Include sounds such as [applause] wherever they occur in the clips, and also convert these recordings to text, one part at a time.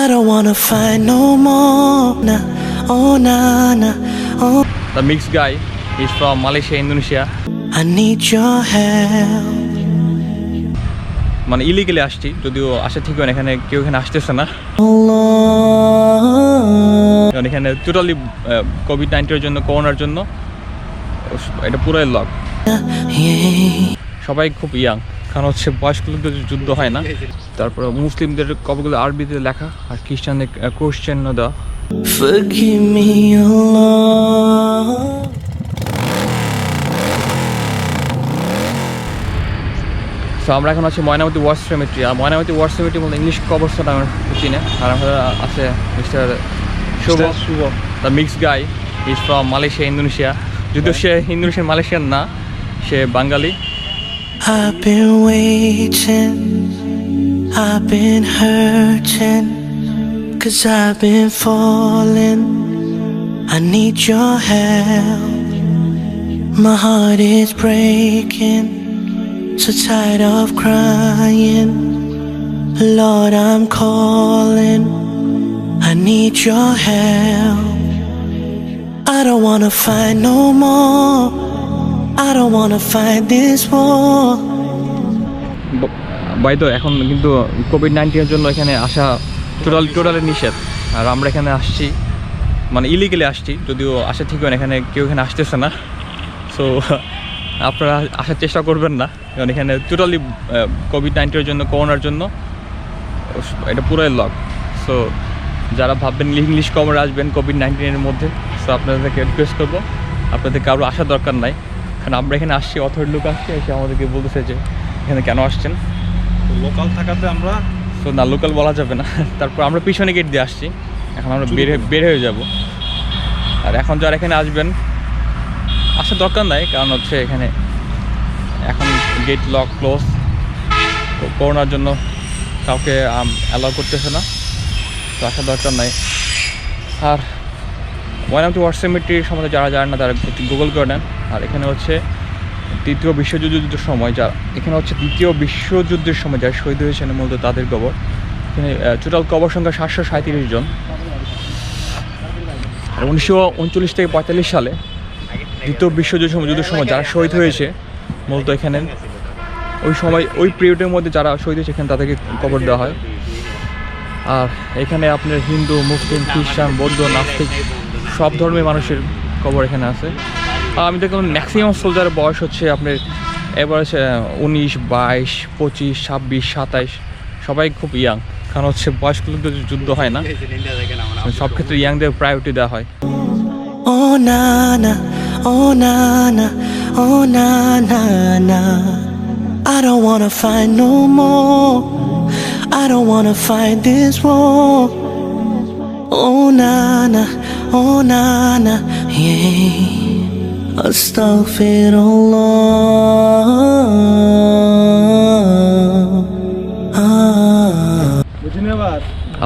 I don't wanna fight no more. Nah, oh nah, nah, oh. The mixed guy is from Malaysia, Indonesia. I need your help. মানে illegally আসছি যদিও আসা ঠিক হয় না এখানে কেউ এখানে আসতেছে না. কারণ এখানে টোটালি কোভিড নাইন্টিনের জন্য করোনার জন্য এটা পুরোই লক. সবাই খুব ইয়াং কারণ হচ্ছে বয়স্ক লোকদের যুদ্ধ হয় না। তারপরে মুসলিমদের কবগুলো আরবিতে লেখা আর খ্রিস্টানদের কোশ্চেন দেওয়া। Forgive me, সো আমরা এখন আছি ময়নামতি ওয়ার সেমেট্রি আর ময়নামতি ওয়ার সেমেট্রি বলতে ইংলিশ কবরস্থান আমার চিনে। আর আমাদের আছে mister Shuvo. Shuvo. The mix guy is from Malaysia Indonesia যদিও সে ইন্দোনেশিয়ান মালয়েশিয়ান না সে বাঙালি। I've been waiting, I've been hurting, cause I've been falling. I need your help. My heart is breaking, so tired of crying. Lord, I'm calling. I need your help. I don't wanna fight no more. I don't wanna fight this war. বাইতো এখন কিন্তু Covid নাইন্টিনের জন্য এখানে আসা total totally নিষেধ। আর আমরা এখানে আসছি মানে ইলিগেলি আসছি, যদিও আসা ঠিক হয় এখানে কেউ এখানে আসতেছে না। সো [laughs] আপনারা আসার চেষ্টা করবেন না, কারণ এখানে টোটালি কোভিড নাইন্টিনের জন্য করোনার জন্য এটা পুরোই লক সো যারা ভাববেন ইংলিশ কভার আসবেন কোভিড নাইন্টিনের মধ্যে সো আপনাদেরকে রিকোয়েস্ট করব। আপনাদের কারও আসার দরকার নাই। কারণ আমরা এখানে আসছি অথরিটি লোক আসছে এসে আমাদেরকে বলতেছে যে এখানে কেন আসছেন? লোকাল থাকাতে আমরা তো না লোকাল বলা যাবে না। তারপর আমরা পিছনে গেট দিয়ে আসছি। এখন আমরা বের হয়ে- বের হয়ে যাব। আর এখন যারা এখানে আসবেন আসার দরকার নাই কারণ হচ্ছে এখানে এখন গেট লক ক্লোজ করোনার জন্য কাউকে অ্যালাউ করতেছে না। তো আসার দরকার নাই। আর ময়নামতি ওয়াটসঅ্যাপটির সম্বন্ধে যারা জানেন না তারা গুগল করে নেন। আর এখানে হচ্ছে তৃতীয় বিশ্বযুদ্ধের সময় যা এখানে হচ্ছে দ্বিতীয় বিশ্বযুদ্ধের সময় যারা শহীদ হয়েছেন মূলত তাদের কবর। এখানে টোটাল কবর সংখ্যা সাতশো সাঁত্রিশ জন। আর উনিশশো উনচল্লিশ থেকে পঁয়তাল্লিশ সালে দ্বিতীয় বিশ্বযুদ্ধ সময় যুদ্ধের সময় যারা শহীদ হয়েছে, মূলত এখানে ওই সময়, ওই পিরিয়ডের মধ্যে যারা শহীদ হয়েছে, এখানে তাদেরকে কবর দেওয়া হয়। আর এখানে আপনার হিন্দু, মুসলিম, খ্রিস্টান, বৌদ্ধ, নাস্তিক সব ধর্মের মানুষের কবর এখানে আছে। আমি দেখলাম ম্যাক্সিমাম সোলজারের বয়স হচ্ছে আপনার এবার হচ্ছে উনিশ বাইশ পঁচিশ ছাব্বিশ সাতাইশ সবাই খুব ইয়াং কারণ হচ্ছে বয়স্ক লোকদের যুদ্ধ হয় না সব ক্ষেত্রে ইয়াংদের প্রায়োরিটি দেওয়া হয় Oh na na, oh na na, oh na na na. I don't wanna fight no more. I don't wanna fight this war. Oh na na, oh na na, yeah. Ah.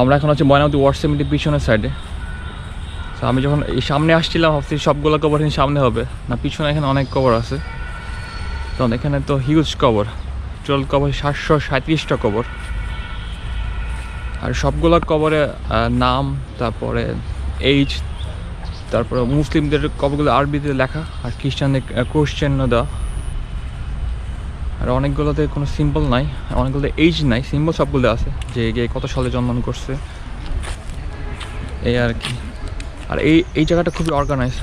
আমরা এখন হচ্ছে ময়নামতি ওয়াটসঅ্যাপের পিছনের সাইডে তো আমি যখন এই সামনে আসছিলাম, ভাবছি সবগুলো কভার এখানে সামনে হবে। না, পিছনে এখানে অনেক কভার আছে। তখন এখানে তো হিউজ কভার টোটাল কভার সাতশো সাঁত্রিশটা কভার আর সবগুলো কভারে নাম, তারপরে এইজ তারপরে মুসলিমদের কবগুলো আরবিতে লেখা আর খ্রিস্টানদের কোশ্চেন দেওয়া। আর অনেকগুলোতে কোনো সিম্বল নাই, অনেকগুলোতে এইজ নাই সিম্বল সবগুলো আছে, যে কে কত সালে জন্মগ্রহণ করছে। এই আর কি। আর এই এই জায়গাটা খুবই অর্গানাইজ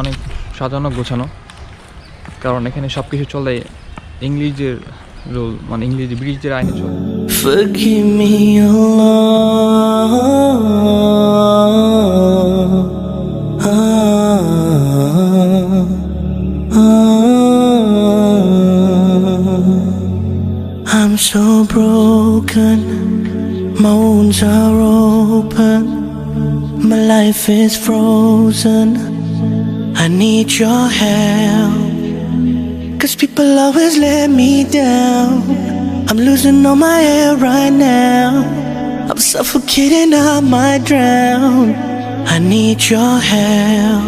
অনেক সাজানো গোছানো। কারণ এখানে সব কিছু চলে ইংলিশের রুল মানে ইংলিশ ব্রিটিশদের আইনে চলে. are open, my life is frozen. I need your help. Cause people always let me down. I'm losing all my air right now. I'm suffocating, I might drown. I need your help.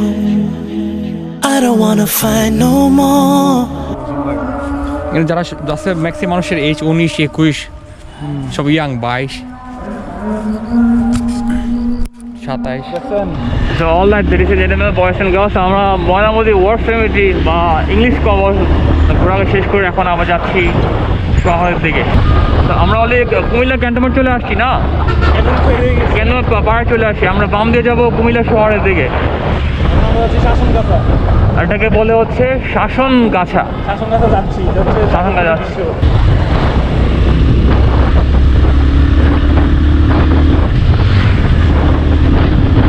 I don't wanna fight no more. এখানে যারা যাচ্ছে maximum মানুষের age উনিশ একুশ সব young বাইশ সাতাইশ। দেখছেন So all that ladies and gentlemen, boys and girls, আমরা ময়নামতি ফ্যামিলি বা ইংলিশ কবর ঘোরাকে শেষ করে এখন আবার যাচ্ছি শহরের দিকে। তো আমরা অলরেডি কুমিল্লা ক্যান্টনমেন্ট চলে আসছি না? পাহাড়ে চলে আসছি। আমরা বাম দিয়ে যাব কুমিল্লা শহরের দিকে। এখন আমরা যাচ্ছি শাসন গাছা এটাকে বলে হচ্ছে শাসন গাছা শাসন গাছা যাচ্ছি শাসন গাছা।